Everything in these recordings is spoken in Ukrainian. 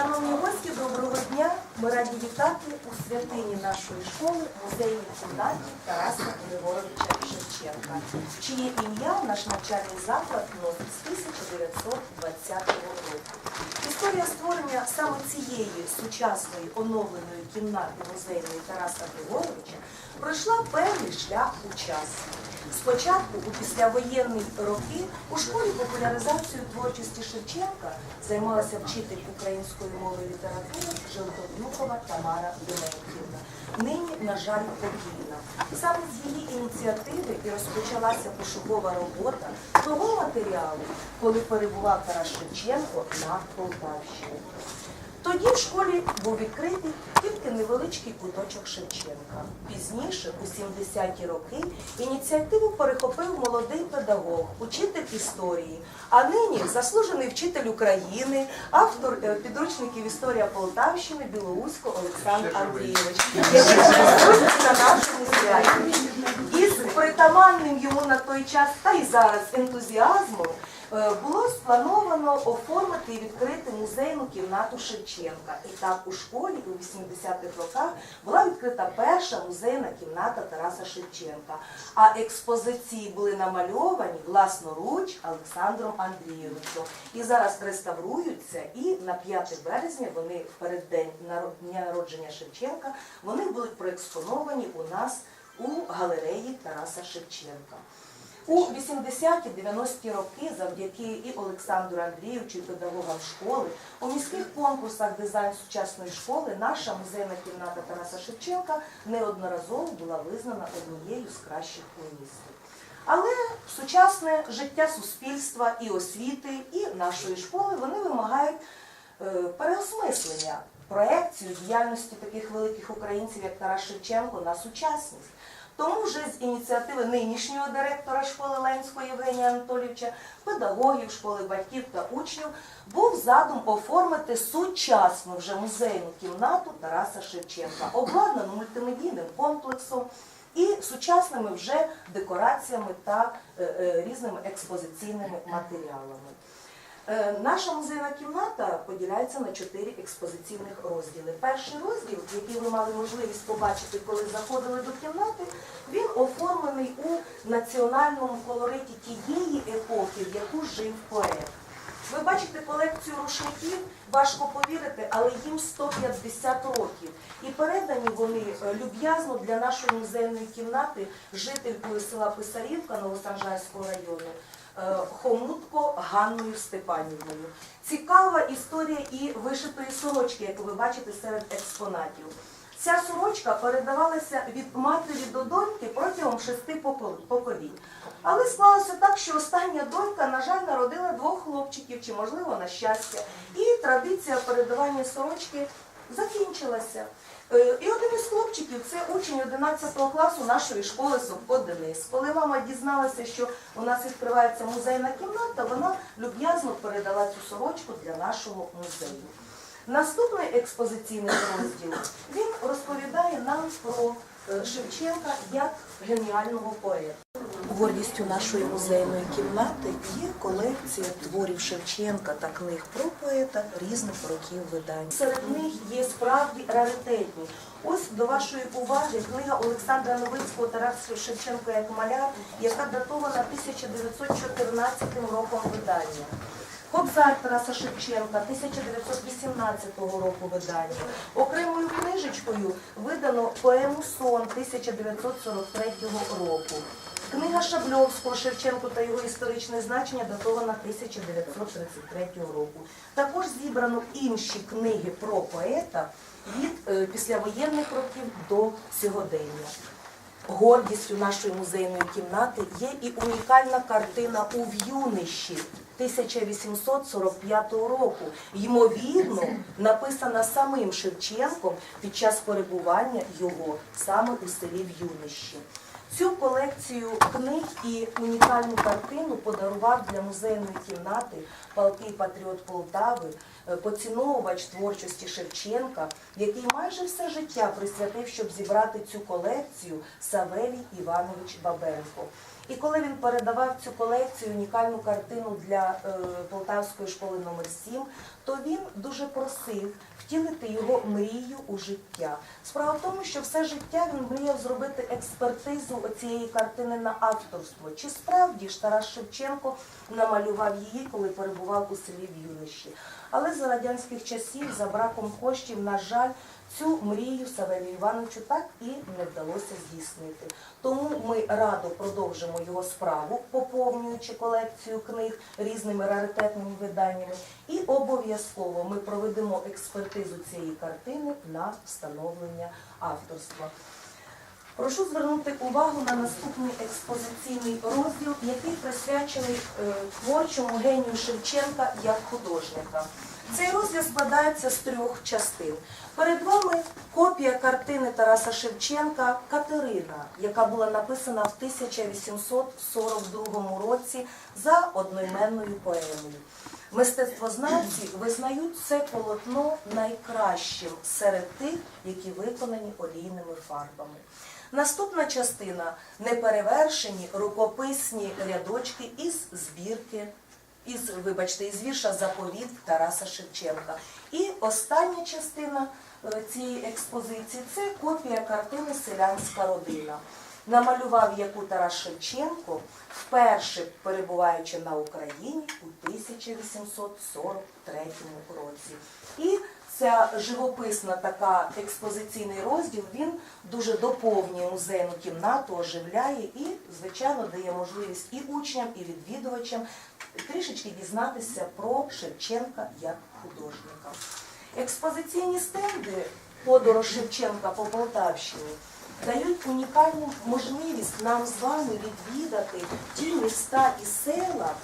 Шановні гості, доброго дня! Ми раді вітати у святині нашої школи музейній кімнаті Тараса Григоровича Шевченка, чиє ім'я наш навчальний заклад носить з 1920 року. Історія створення саме цієї сучасної оновленої кімнати музейної Тараса Григоровича пройшла певний шлях у часі. Спочатку, у післявоєнні роки, у школі популяризацією творчості Шевченка займалася вчитель української мови і літератури Желтовнюкова Тамара Дементівна. Нині, на жаль, покійна. Саме з її ініціативи і розпочалася пошукова робота того матеріалу, коли перебував Тарас Шевченко на Полтавщині. Тоді в школі був відкритий тільки невеличкий куточок Шевченка. Пізніше, у 70-ті роки, ініціативу перехопив молодий педагог, учитель історії, а нині заслужений вчитель України, автор е, підручників Історія Полтавщини Білоусько Олександр Андрійович, який на нашому святі. Притаманним йому на той час та й зараз ентузіазмом е, було сплановано оформити і відкрити музейну кімнату Шевченка. І так у школі у 80-х роках була відкрита перша музейна кімната Тараса Шевченка. А експозиції були намальовані власноруч Олександром Андрійовичем. І зараз реставруються, і на 5 березня вони в переддень народження Шевченка вони будуть проекспоновані у нас у галереї Тараса Шевченка. У 80-90-ті роки, завдяки і Олександру Андрійовичу, і педагогам школи, у міських конкурсах дизайн сучасної школи наша музейна кімната Тараса Шевченка неодноразово була визнана однією з кращих у місті. Але сучасне життя суспільства і освіти, і нашої школи вони вимагають е, переосмислення проекцію діяльності таких великих українців, як Тарас Шевченко, на сучасність. Тому вже з ініціативи нинішнього директора школи Ленського Євгенія Анатолійовича, педагогів школи, батьків та учнів був задум оформити сучасну вже музейну кімнату Тараса Шевченка, обладнану мультимедійним комплексом і сучасними вже декораціями та е, е, різними експозиційними матеріалами. Е, Наша музейна кімната поділяється на чотири експозиційних розділи. Перший розділ, який ви мали можливість побачити, коли заходили до кімнати, він оформлений у національному колориті тієї епохи, в яку жив поет. Ви бачите колекцію рушників, важко повірити, але їм 150 років. І передані вони е, люб'язно для нашої музейної кімнати жителькою села Писарівка Новосанжарського району. Е, Хомутко Ганною Степанівною. Цікава історія і вишитої сорочки, як ви бачите серед експонатів. Ця сорочка передавалася від матері до доньки протягом шести поколінь. Але склалося так, що остання донька, на жаль, народила двох хлопчиків, чи, можливо, на щастя. І традиція передавання сорочки закінчилася. Е, І один із хлопчиків це учень 11 класу нашої школи Совко Денис. Коли мама дізналася, що у нас відкривається музейна кімната, вона люб'язно передала цю сорочку для нашого музею. Наступний експозиційний розділ він розповідає нам про е, Шевченка як геніального поета. Гордістю нашої музейної кімнати є колекція творів Шевченка та книг про поета різних років видань. Серед них є справді раритетні. Ось до вашої уваги книга Олександра Новицького Тарас Шевченко як маляр, яка датована 1914 роком видання. Кобзар Тараса Шевченка 1918 року видання. Окремою книжечкою видано поему Сон 1943 року. Книга Шабльовського Шевченко та його історичне значення датована 1933 року. Також зібрано інші книги про поета від е, післявоєнних років до сьогодення. Гордістю нашої музейної кімнати є і унікальна картина у в'юнищі 1845 року, ймовірно, написана самим Шевченком під час перебування його саме у селі В'юнищі. Цю колекцію книг і унікальну картину подарував для музейної кімнати палкий патріот Полтави, е, поціновувач творчості Шевченка, який майже все життя присвятив, щоб зібрати цю колекцію Савелій Іванович Бабенко. І коли він передавав цю колекцію, унікальну картину для е, Полтавської школи номер 7 то він дуже просив втілити його мрію у життя. Справа в тому, що все життя він мріяв зробити експертизу цієї картини на авторство. Чи справді ж Тарас Шевченко намалював її, коли перебував у селі в Юнищі? Але за радянських часів, за браком коштів, на жаль, цю мрію Савелію Івановичу так і не вдалося здійснити. Тому ми радо продовжимо його справу, поповнюючи колекцію книг різними раритетними виданнями. І обов'язково ми проведемо експертизу цієї картини на встановлення авторства. Прошу звернути увагу на наступний експозиційний розділ, який присвячений е, творчому генію Шевченка як художника. Цей розділ складається з трьох частин. Перед вами копія картини Тараса Шевченка Катерина, яка була написана в 1842 році за одноіменною поемою. Мистецтвознавці визнають це полотно найкращим серед тих, які виконані олійними фарбами. Наступна частина неперевершені рукописні рядочки із збірки, із, вибачте, із вірша Заповіт Тараса Шевченка. І остання частина е, цієї експозиції це копія картини Селянська родина. Намалював яку Тарас Шевченко, вперше перебуваючи на Україні у 1843 році. І ця живописна така експозиційний розділ він дуже доповнює музейну кімнату, оживляє і, звичайно, дає можливість і учням, і відвідувачам трішечки дізнатися про Шевченка як художника. Експозиційні стенди подорож Шевченка по Полтавщині дають унікальну можливість нам з вами відвідати ті міста і села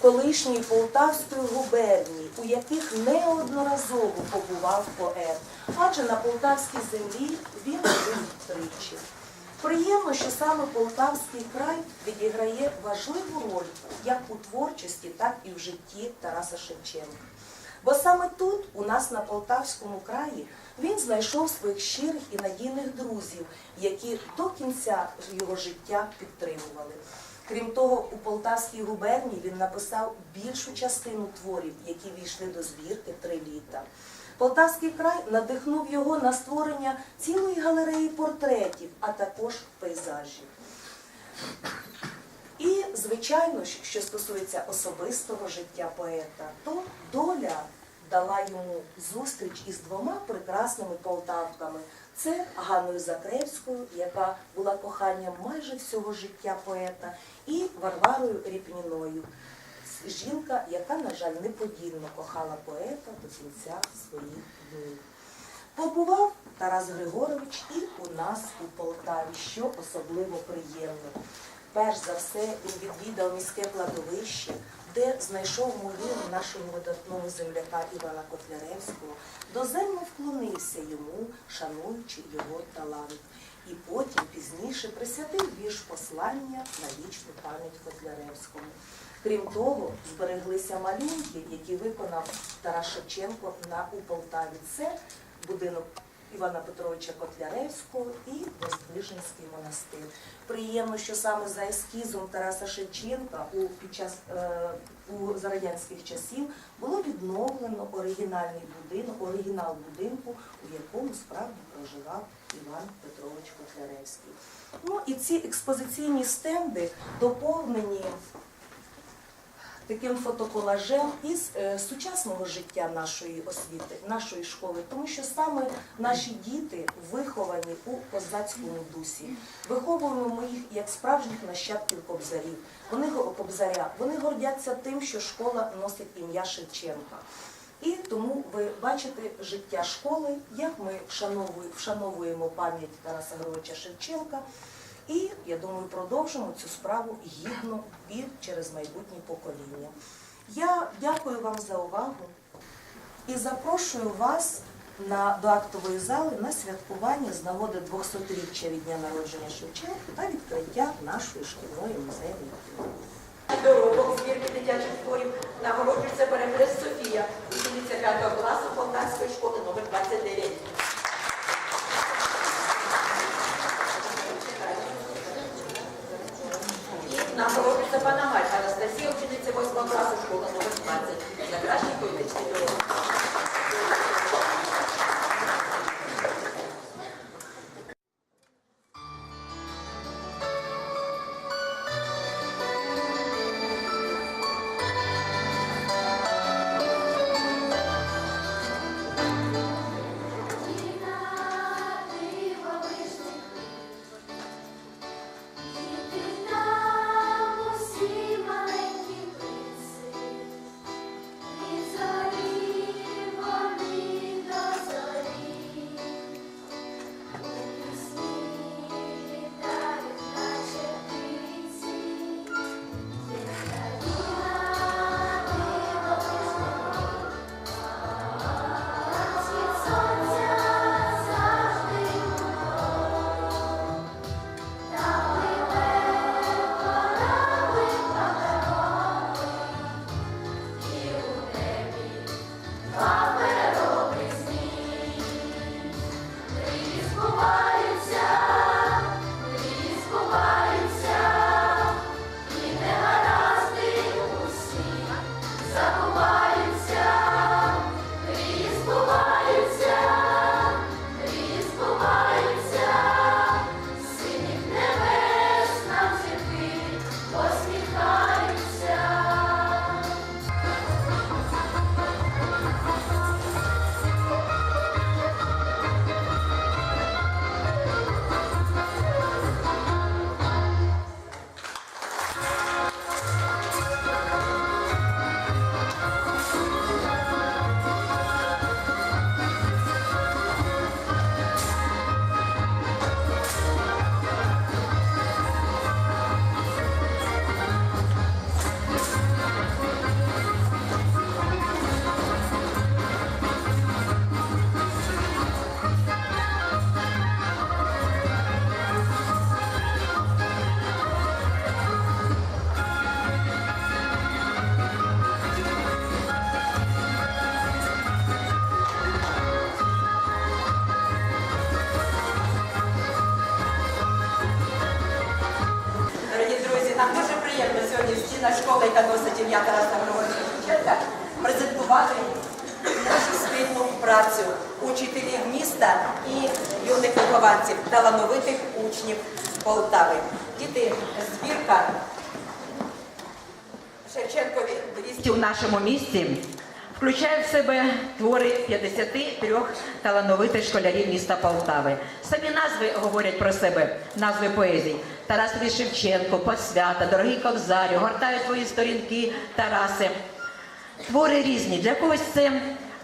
колишньої Полтавської губернії, у яких неодноразово побував поет, адже на полтавській землі він був тричі. Приємно, що саме Полтавський край відіграє важливу роль як у творчості, так і в житті Тараса Шевченка. Бо саме тут, у нас на Полтавському краї, він знайшов своїх щирих і надійних друзів, які до кінця його життя підтримували. Крім того, у Полтавській губернії він написав більшу частину творів, які війшли до збірки три літа. Полтавський край надихнув його на створення цілої галереї портретів, а також пейзажів. І, звичайно, що стосується особистого життя поета, то доля дала йому зустріч із двома прекрасними полтавками. Це Ганною Закревською, яка була коханням майже всього життя поета, і Варварою Ріпніною. Жінка, яка, на жаль, неподільно кохала поета до кінця своїх днів. Побував Тарас Григорович і у нас у Полтаві, що особливо приємно. Перш за все він відвідав міське кладовище, де знайшов могилу нашого видатного земляка Івана Котляревського, доземно вклонився йому, шануючи його талант. І потім пізніше присвятив вірш послання на вічну пам'ять Котляревському. Крім того, збереглися малюнки, які виконав Тарас Шевченко на у Полтаві. Це будинок Івана Петровича Котляревського і Воздвиженський монастир. Приємно, що саме за ескізом Тараса Шевченка у під час е, у за радянських часів було відновлено оригінальний будинок, оригінал будинку, у якому справді проживав Іван Петрович Котляревський. Ну і ці експозиційні стенди доповнені таким фотоколажем із е, сучасного життя нашої освіти, нашої школи, тому що саме наші діти виховані у козацькому дусі. Виховуємо ми їх як справжніх нащадків кобзарів. Вони кобзаря, вони гордяться тим, що школа носить ім'я Шевченка. І тому ви бачите життя школи, як ми вшановуємо пам'ять Тараса Григоровича Шевченка. І я думаю, продовжимо цю справу гідно і через майбутні покоління. Я дякую вам за увагу і запрошую вас на, до актової зали на святкування з нагоди 200-річчя від дня народження Шевченка та відкриття нашої шкільної кімнати. Доробок збірки дитячих творів нагороджується переможець Софія, учениця 5 класу Полтавської школи номер 29. Степана Галька Анастасія, учениця 8 класу школи номер 20 за кращий комічний нам дуже приємно сьогодні в стінах школи, яка носить ім'я Тараса Григоровича презентувати нашу спільну працю учителів міста і юних вихованців, талановитих учнів Полтави. Діти, збірка Шевченкові 200 у нашому місті включає в себе твори 53 талановитих школярів міста Полтави. Самі назви говорять про себе, назви поезій. Тарас Ілліч Шевченко, Посвята, Дорогий Ковзарю, гортають твої сторінки, Тараси. Твори різні. Для когось це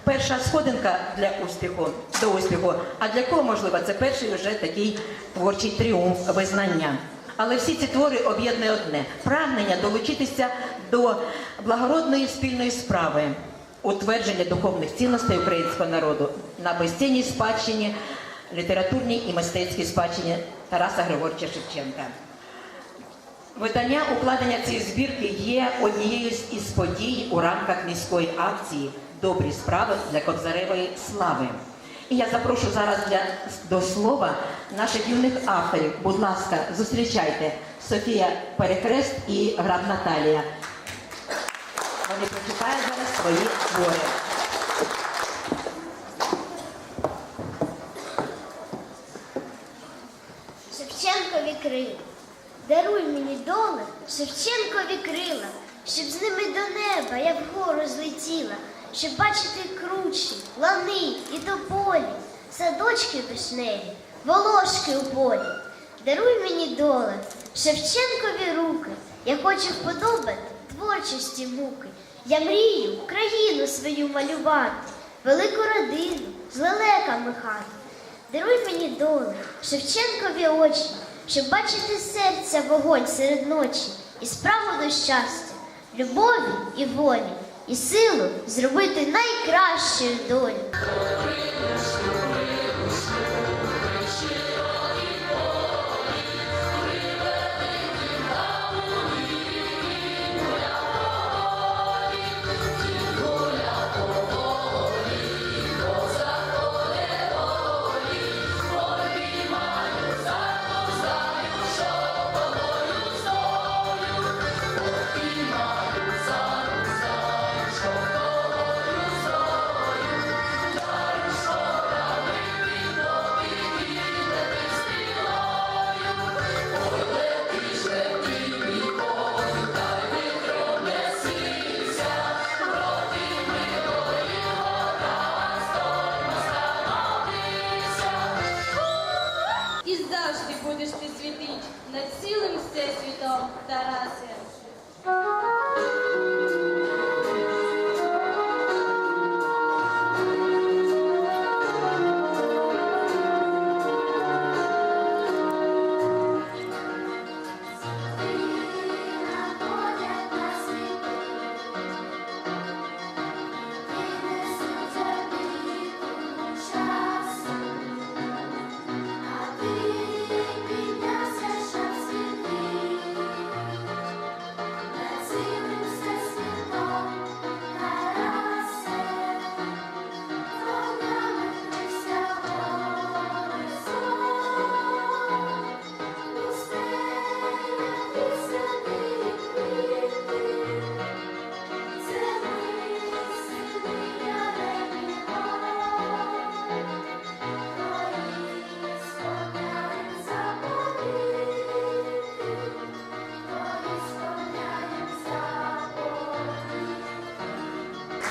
перша сходинка для успіху, до успіху, а для кого, можливо, це перший вже такий творчий тріумф, визнання. Але всі ці твори об'єднує одне прагнення долучитися до благородної спільної справи, утвердження духовних цінностей українського народу на безцінній спадщині, літературній і мистецькій спадщині Тараса Григоровича Шевченка. Видання укладення цієї збірки є однією із подій у рамках міської акції Добрі справи для Кобзаревої слави. І я запрошу зараз для, до слова наших юних авторів. Будь ласка, зустрічайте Софія Перехрест і Граб Наталія. Вони прочитають зараз свої твори. Шевченкові крила. Даруй мені доле Шевченкові крила, щоб з ними до неба я вгору злетіла, щоб бачити кручі, лани і тополі, садочки вишневі, волошки у полі. Даруй мені доле Шевченкові руки, я хочу вподобати творчості муки. Я мрію країну свою малювати, велику родину з лелеками хати. Даруй мені долю, Шевченкові очі, щоб бачити серця вогонь серед ночі, і справу до щастя, любові і волі, і силу зробити найкращою долю.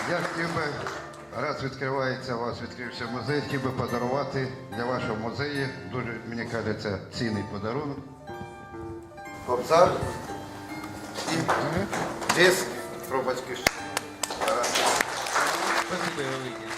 Я хотів би, раз відкривається, у вас відкрився музей, хотів би подарувати для вашого музею, дуже, мені кажеться, цінний подарунок. Кобзар і диск про батьківщину. Спасибо.